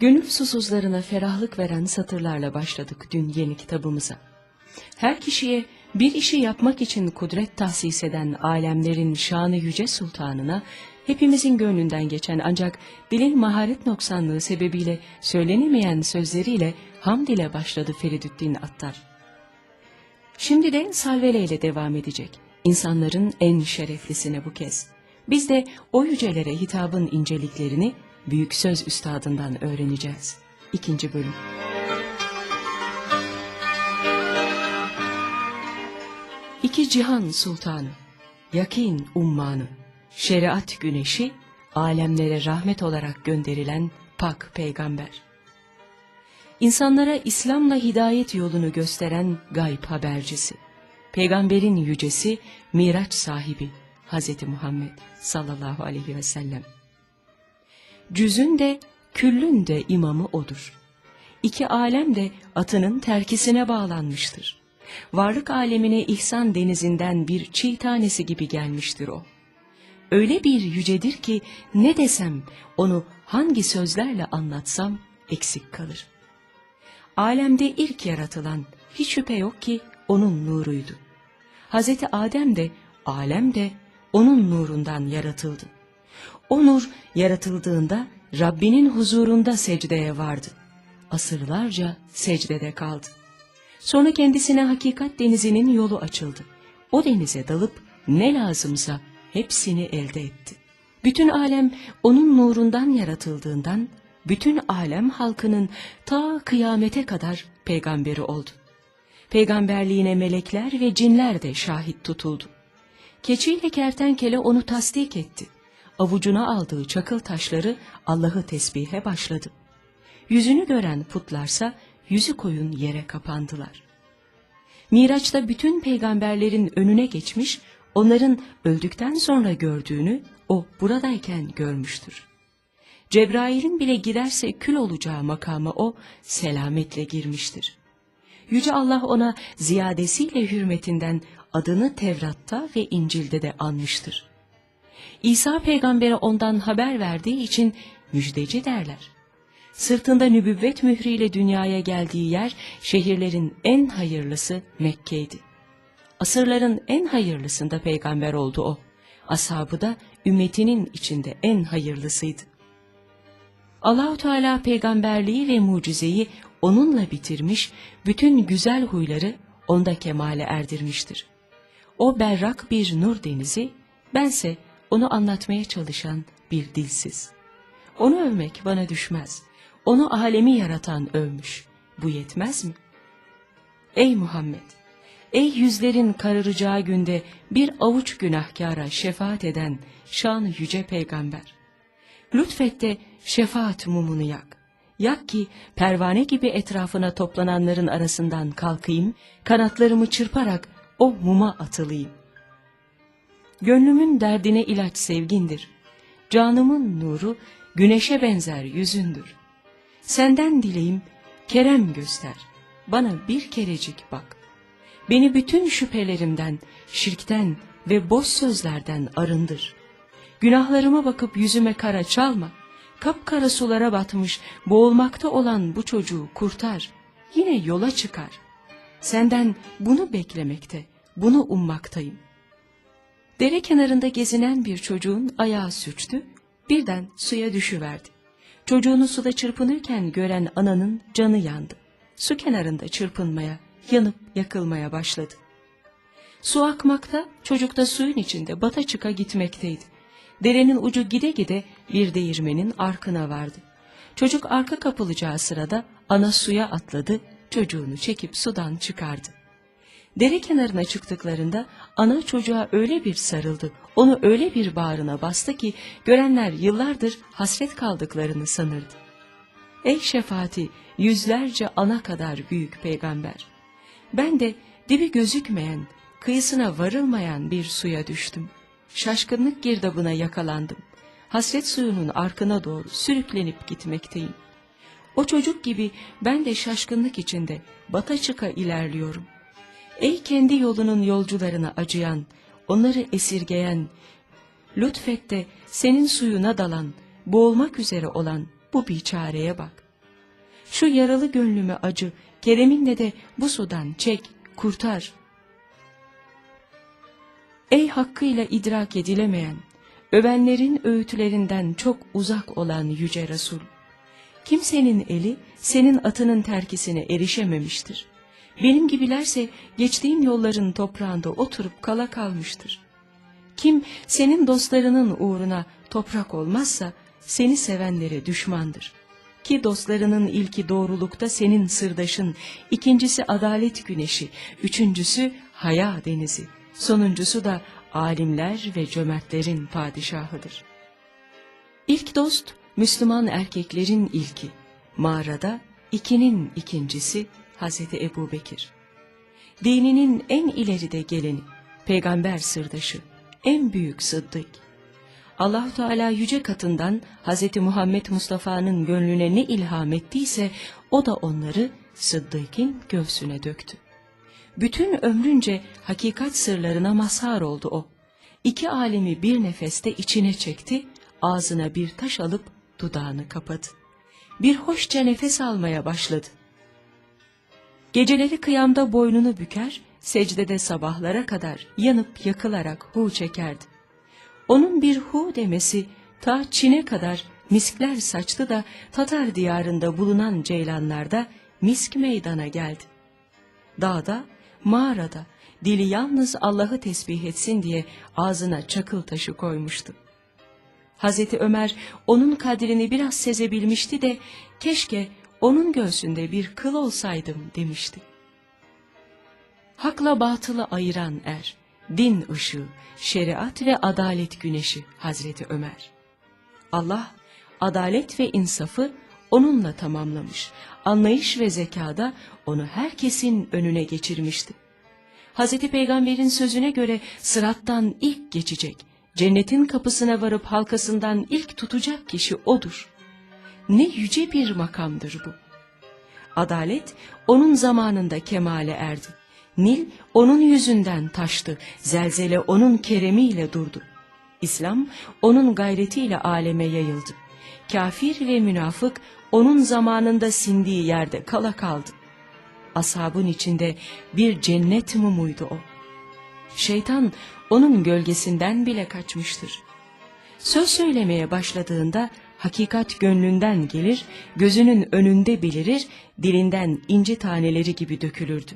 Gönül susuzlarına ferahlık veren satırlarla başladık dün yeni kitabımıza. Her kişiye bir işi yapmak için kudret tahsis eden alemlerin şanı yüce sultanına hepimizin gönlünden geçen ancak dilin maharet noksanlığı sebebiyle söylenemeyen sözleriyle hamd ile başladı Feridüddin Attar. Şimdi de Salvele ile devam edecek. İnsanların en şereflisine bu kez. Biz de o yücelere hitabın inceliklerini büyük söz üstadından öğreneceğiz. İkinci bölüm. İki cihan sultanı, yakin ummanı, şeriat güneşi, alemlere rahmet olarak gönderilen pak peygamber. İnsanlara İslam'la hidayet yolunu gösteren gayb habercisi. Peygamberin yücesi, miraç sahibi Hz. Muhammed sallallahu aleyhi ve sellem. Cüzün de küllün de imamı odur. İki alem de atının terkisine bağlanmıştır. Varlık alemine ihsan denizinden bir çiğ tanesi gibi gelmiştir o. Öyle bir yücedir ki ne desem onu hangi sözlerle anlatsam eksik kalır. Alemde ilk yaratılan hiç şüphe yok ki onun nuruydu. Hazreti Adem de alem de onun nurundan yaratıldı. O nur yaratıldığında Rabbinin huzurunda secdeye vardı. Asırlarca secdede kaldı. Sonra kendisine hakikat denizinin yolu açıldı. O denize dalıp ne lazımsa hepsini elde etti. Bütün alem onun nurundan yaratıldığından bütün alem halkının ta kıyamete kadar peygamberi oldu. Peygamberliğine melekler ve cinler de şahit tutuldu. Keçiyle kertenkele onu tasdik etti. Avucuna aldığı çakıl taşları Allah'ı tesbihe başladı. Yüzünü gören putlarsa yüzü koyun yere kapandılar. Miraç'ta bütün peygamberlerin önüne geçmiş, onların öldükten sonra gördüğünü o buradayken görmüştür. Cebrail'in bile giderse kül olacağı makama o selametle girmiştir. Yüce Allah ona ziyadesiyle hürmetinden adını Tevrat'ta ve İncil'de de anmıştır. İsa peygambere ondan haber verdiği için müjdeci derler. Sırtında nübüvvet mührüyle dünyaya geldiği yer şehirlerin en hayırlısı Mekke'ydi. Asırların en hayırlısında peygamber oldu o. Ashabı da ümmetinin içinde en hayırlısıydı. Allahu Teala peygamberliği ve mucizeyi onunla bitirmiş, bütün güzel huyları onda kemale erdirmiştir. O berrak bir nur denizi, bense onu anlatmaya çalışan bir dilsiz. Onu övmek bana düşmez. Onu alemi yaratan övmüş. Bu yetmez mi? Ey Muhammed! Ey yüzlerin kararacağı günde bir avuç günahkara şefaat eden şanı yüce peygamber! Lütfet de şefaat mumunu yak. Yak ki pervane gibi etrafına toplananların arasından kalkayım, kanatlarımı çırparak o muma atılayım. Gönlümün derdine ilaç sevgindir. Canımın nuru güneşe benzer yüzündür. Senden dileğim kerem göster. Bana bir kerecik bak. Beni bütün şüphelerimden, şirkten ve boş sözlerden arındır. Günahlarıma bakıp yüzüme kara çalma. Kapkara sulara batmış, boğulmakta olan bu çocuğu kurtar. Yine yola çıkar. Senden bunu beklemekte, bunu ummaktayım. Dere kenarında gezinen bir çocuğun ayağı sürçtü, birden suya düşüverdi. Çocuğunu suda çırpınırken gören ananın canı yandı. Su kenarında çırpınmaya, yanıp yakılmaya başladı. Su akmakta, çocuk da suyun içinde bata çıka gitmekteydi. Derenin ucu gide gide bir değirmenin arkına vardı. Çocuk arka kapılacağı sırada ana suya atladı, çocuğunu çekip sudan çıkardı. Dere kenarına çıktıklarında ana çocuğa öyle bir sarıldı, onu öyle bir bağrına bastı ki görenler yıllardır hasret kaldıklarını sanırdı. Ey şefaati yüzlerce ana kadar büyük peygamber! Ben de dibi gözükmeyen, kıyısına varılmayan bir suya düştüm. Şaşkınlık girdabına yakalandım. Hasret suyunun arkına doğru sürüklenip gitmekteyim. O çocuk gibi ben de şaşkınlık içinde bata çıka ilerliyorum. Ey kendi yolunun yolcularına acıyan, onları esirgeyen, lütfet de senin suyuna dalan, boğulmak üzere olan bu biçareye bak. Şu yaralı gönlüme acı, kereminle de bu sudan çek, kurtar. Ey hakkıyla idrak edilemeyen, övenlerin öğütlerinden çok uzak olan Yüce Resul! Kimsenin eli senin atının terkisine erişememiştir. Benim gibilerse geçtiğin yolların toprağında oturup kala kalmıştır. Kim senin dostlarının uğruna toprak olmazsa seni sevenlere düşmandır. Ki dostlarının ilki doğrulukta senin sırdaşın, ikincisi adalet güneşi, üçüncüsü haya denizi, sonuncusu da alimler ve cömertlerin padişahıdır. İlk dost Müslüman erkeklerin ilki, mağarada ikinin ikincisi Hazreti Ebu Bekir. Dininin en ileride geleni, peygamber sırdaşı, en büyük sıddık. Allahu Teala yüce katından Hazreti Muhammed Mustafa'nın gönlüne ne ilham ettiyse o da onları Sıddık'ın göğsüne döktü. Bütün ömrünce hakikat sırlarına mazhar oldu o. İki alemi bir nefeste içine çekti, ağzına bir taş alıp dudağını kapadı. Bir hoşça nefes almaya başladı. Geceleri kıyamda boynunu büker, secdede sabahlara kadar yanıp yakılarak hu çekerdi. Onun bir hu demesi ta Çin'e kadar miskler saçtı da Tatar diyarında bulunan ceylanlarda misk meydana geldi. Dağda, mağarada dili yalnız Allah'ı tesbih etsin diye ağzına çakıl taşı koymuştu. Hazreti Ömer onun kadrini biraz sezebilmişti de keşke onun göğsünde bir kıl olsaydım demişti. Hakla batılı ayıran er, din ışığı, şeriat ve adalet güneşi Hazreti Ömer. Allah adalet ve insafı onunla tamamlamış, anlayış ve zekada onu herkesin önüne geçirmişti. Hazreti Peygamber'in sözüne göre sırattan ilk geçecek, cennetin kapısına varıp halkasından ilk tutacak kişi odur. Ne yüce bir makamdır bu. Adalet onun zamanında kemale erdi. Nil onun yüzünden taştı, zelzele onun keremiyle durdu. İslam onun gayretiyle aleme yayıldı. Kafir ve münafık onun zamanında sindiği yerde kala kaldı. Ashabın içinde bir cennet mumuydu o. Şeytan onun gölgesinden bile kaçmıştır. Söz söylemeye başladığında hakikat gönlünden gelir, gözünün önünde belirir, dilinden ince taneleri gibi dökülürdü.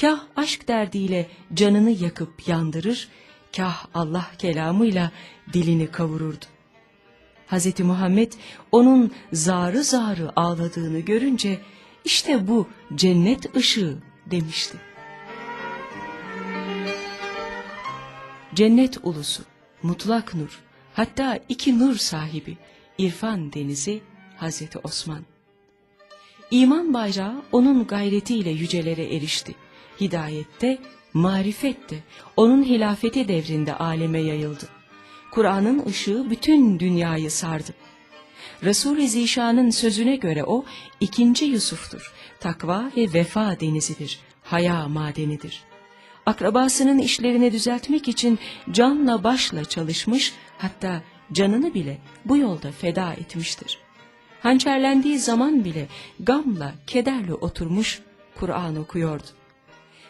Kah aşk derdiyle canını yakıp yandırır, kah Allah kelamıyla dilini kavururdu. Hz. Muhammed onun zarı zarı ağladığını görünce işte bu cennet ışığı demişti. Cennet ulusu, mutlak nur, hatta iki nur sahibi, İrfan denizi Hazreti Osman. İman bayrağı onun gayretiyle yücelere erişti. Hidayette, marifette, onun hilafeti devrinde aleme yayıldı. Kur'an'ın ışığı bütün dünyayı sardı. Resul-i Zişan'ın sözüne göre o ikinci Yusuf'tur. Takva ve vefa denizidir, haya madenidir. Akrabasının işlerini düzeltmek için canla başla çalışmış, hatta canını bile bu yolda feda etmiştir. Hançerlendiği zaman bile gamla, kederle oturmuş Kur'an okuyordu.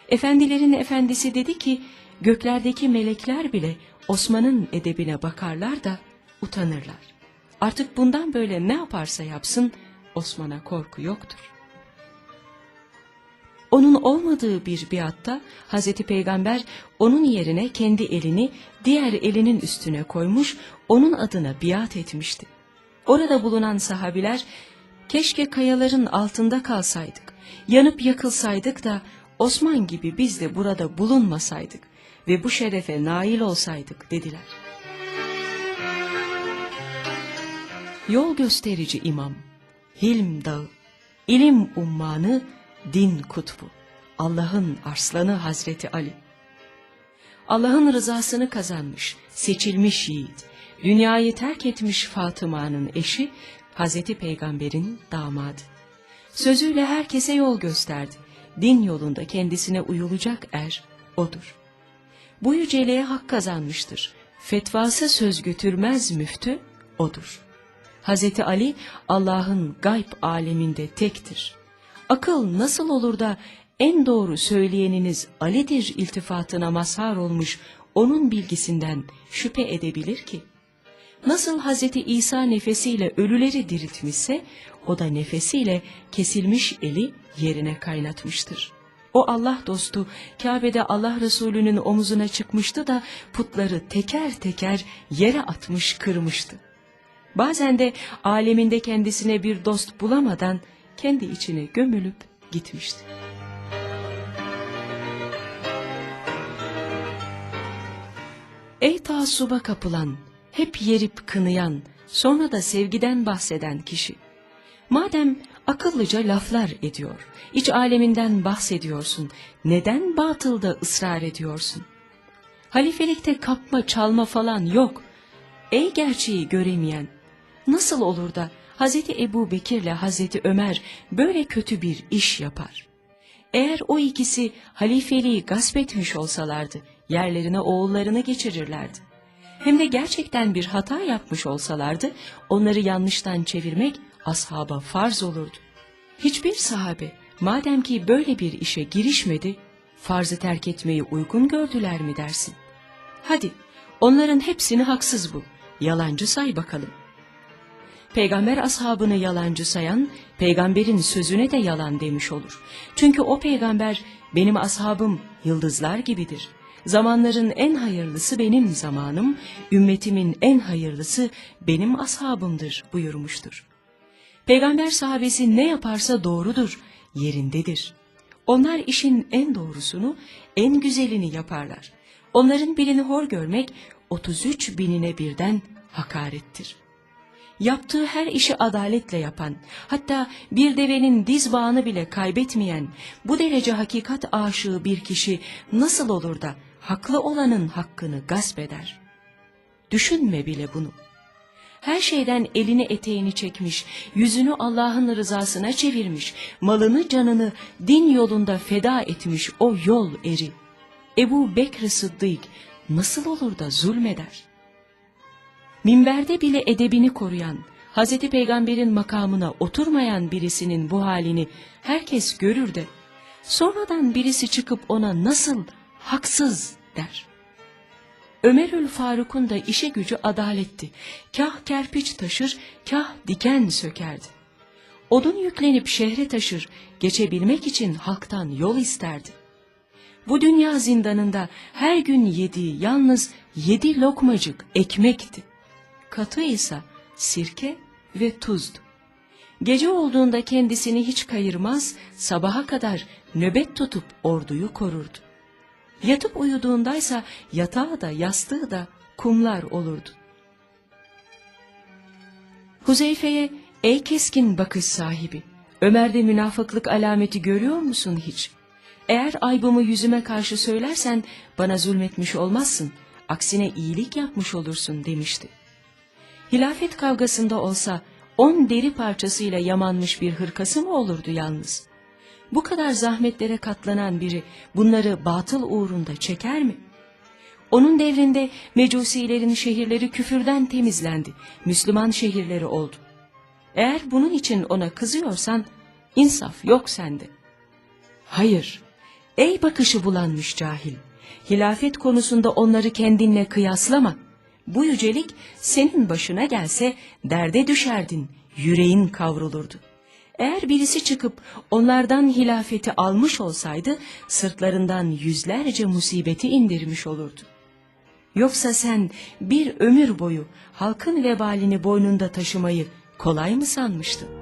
Efendilerin efendisi dedi ki, göklerdeki melekler bile Osman'ın edebine bakarlar da utanırlar. Artık bundan böyle ne yaparsa yapsın Osman'a korku yoktur. Onun olmadığı bir biatta Hazreti Peygamber onun yerine kendi elini diğer elinin üstüne koymuş, onun adına biat etmişti. Orada bulunan sahabiler, keşke kayaların altında kalsaydık, yanıp yakılsaydık da Osman gibi biz de burada bulunmasaydık ve bu şerefe nail olsaydık dediler. Yol gösterici imam, hilm dağı, ilim ummanı, din kutbu, Allah'ın arslanı Hazreti Ali. Allah'ın rızasını kazanmış, seçilmiş yiğit, dünyayı terk etmiş Fatıma'nın eşi, Hazreti Peygamber'in damadı. Sözüyle herkese yol gösterdi. Din yolunda kendisine uyulacak er odur. Bu yüceliğe hak kazanmıştır. Fetvası söz götürmez müftü odur. Hazreti Ali Allah'ın gayb aleminde tektir. Akıl nasıl olur da en doğru söyleyeniniz Ali'dir iltifatına mazhar olmuş onun bilgisinden şüphe edebilir ki? Nasıl Hazreti İsa nefesiyle ölüleri diriltmişse, o da nefesiyle kesilmiş eli yerine kaynatmıştır. O Allah dostu Kabe'de Allah Resulü'nün omuzuna çıkmıştı da putları teker teker yere atmış kırmıştı. Bazen de aleminde kendisine bir dost bulamadan kendi içine gömülüp gitmişti. Ey taassuba kapılan, hep yerip kınayan, sonra da sevgiden bahseden kişi. Madem akıllıca laflar ediyor, iç aleminden bahsediyorsun, neden batılda ısrar ediyorsun? Halifelikte kapma çalma falan yok. Ey gerçeği göremeyen, nasıl olur da Hazreti Ebu Bekir'le Hazreti Ömer böyle kötü bir iş yapar? Eğer o ikisi halifeliği gasp etmiş olsalardı, yerlerine oğullarını geçirirlerdi. Hem de gerçekten bir hata yapmış olsalardı, onları yanlıştan çevirmek ashaba farz olurdu. Hiçbir sahabe, madem ki böyle bir işe girişmedi, farzı terk etmeyi uygun gördüler mi dersin? Hadi, onların hepsini haksız bul, yalancı say bakalım. Peygamber ashabını yalancı sayan, peygamberin sözüne de yalan demiş olur. Çünkü o peygamber, benim ashabım yıldızlar gibidir. Zamanların en hayırlısı benim zamanım, ümmetimin en hayırlısı benim ashabımdır buyurmuştur. Peygamber sahabesi ne yaparsa doğrudur, yerindedir. Onlar işin en doğrusunu, en güzelini yaparlar. Onların birini hor görmek, 33 binine birden hakarettir.'' Yaptığı her işi adaletle yapan, hatta bir devenin diz bağını bile kaybetmeyen, bu derece hakikat aşığı bir kişi nasıl olur da haklı olanın hakkını gasp eder? Düşünme bile bunu. Her şeyden elini eteğini çekmiş, yüzünü Allah'ın rızasına çevirmiş, malını canını din yolunda feda etmiş o yol eri. Ebu Bekr Sıddık nasıl olur da zulmeder? Minberde bile edebini koruyan, Hz. Peygamber'in makamına oturmayan birisinin bu halini herkes görür de, sonradan birisi çıkıp ona nasıl haksız der. Ömerül Faruk'un da işe gücü adaletti. Kah kerpiç taşır, kah diken sökerdi. Odun yüklenip şehre taşır, geçebilmek için halktan yol isterdi. Bu dünya zindanında her gün yediği yalnız yedi lokmacık ekmekti katı ise sirke ve tuzdu. Gece olduğunda kendisini hiç kayırmaz, sabaha kadar nöbet tutup orduyu korurdu. Yatıp uyuduğundaysa yatağı da yastığı da kumlar olurdu. Huzeyfe'ye ey keskin bakış sahibi, Ömer'de münafıklık alameti görüyor musun hiç? Eğer aybımı yüzüme karşı söylersen bana zulmetmiş olmazsın, aksine iyilik yapmış olursun demişti hilafet kavgasında olsa on deri parçasıyla yamanmış bir hırkası mı olurdu yalnız? Bu kadar zahmetlere katlanan biri bunları batıl uğrunda çeker mi? Onun devrinde mecusilerin şehirleri küfürden temizlendi, Müslüman şehirleri oldu. Eğer bunun için ona kızıyorsan, insaf yok sende. Hayır, ey bakışı bulanmış cahil, hilafet konusunda onları kendinle kıyaslama.'' Bu yücelik senin başına gelse derde düşerdin, yüreğin kavrulurdu. Eğer birisi çıkıp onlardan hilafeti almış olsaydı sırtlarından yüzlerce musibeti indirmiş olurdu. Yoksa sen bir ömür boyu halkın vebalini boynunda taşımayı kolay mı sanmıştın?